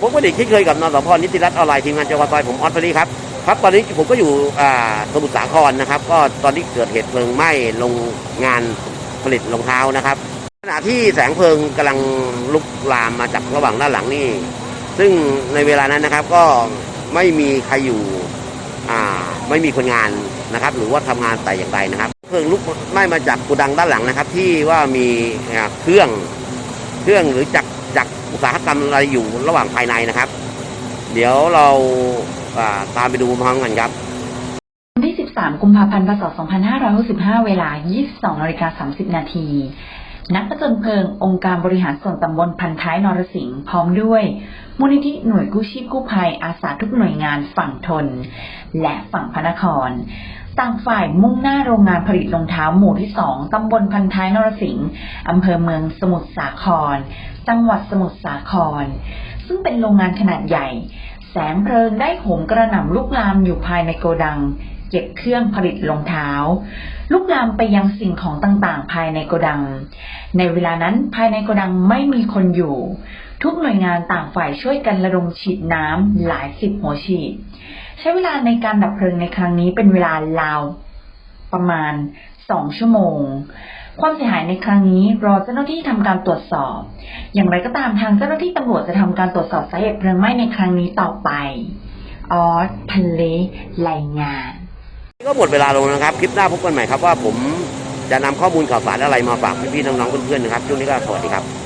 ผมก็เด็กที่เคยกับนสพนิติรัตน์ออนไลน์ทีมงานจังหวัดซอยผมออสพอดีครับครับตอนนี้ผมก็อยู่สมุทรสาครนะครับ ก็ตอนที่เกิดเหตุเพลิงไหม้โรงงานผลิตรองเท้านะครับขณะที่แสงเพลิงกำลังลุกลามมาจากระหว่างด้านหลังนี่ซึ่งในเวลานั้นนะครับก็ไม่มีใครอยู่ไม่มีคนงานนะครับ หรือว่าทำงานแต่อย่างใดนะครับ เพลิงลุกไหม้มาจากกูดังด้านหลังนะครับ ที่ว่ามีเครื่องเครื่องหรือจักร จากอุตสาหกรรมอะไรอยู่ระหว่างภายในนะครับ เดี๋ยวเราอ่าตามไปดูพร้อมกันครับวันที่ 13 กุมภาพันธ์ พศ 2565 เวลา 22นาฬิกา30 นาที นักประจนเพลิง องค์การบริหารส่วนตำบลพันท้ายนรสิงห์พร้อมด้วย มูลนิธิหน่วยกู้ชีพกู้ภัยอาสาทุกหน่วยงานฝั่งทน และฝั่งพระนครต่างฝ่ายมุ่งหน้าโรงงานผลิตรองเท้าหมู่ที่2ตำบลพันท้ายนรสิงห์อำเภอเมืองสมุทรสาคร จังหวัดสมุทรสาคร ซึ่งเป็นโรงงานขนาดใหญ่ แสงเพลิงได้โหมกระหน่ำลุกลามอยู่ภายในโกดัง เก็บเครื่องผลิตรองเท้า ลุกลามไปยังสิ่งของต่างๆ ภายในโกดัง ในเวลานั้นภายในโกดังไม่มีคนอยู่ ทุกหน่วยงานต่างฝ่ายช่วยกันระดมฉีดน้ำหลายสิบหัวฉีด ใช้เวลาในการดับเพลิงในครั้งนี้เป็นเวลาราวประมาณสองชั่วโมง ความเสียหายในครั้งนี้รอเจ้าหน้าที่ทำการตรวจสอบ อย่างไรก็ตามทางเจ้าหน้าที่ตำรวจจะทำการตรวจสอบสาเหตุเพลิงไหม้ในครั้งนี้ต่อไป ออสทะเลรายงาน ก็หมดเวลาลงนะครับ คลิปหน้าพบกันใหม่ครับว่าผมจะนำข้อมูลข่าวสารอะไรมาฝากพี่ๆน้องๆเพื่อนๆนะครับช่วงนี้ก็สวัสดีครับ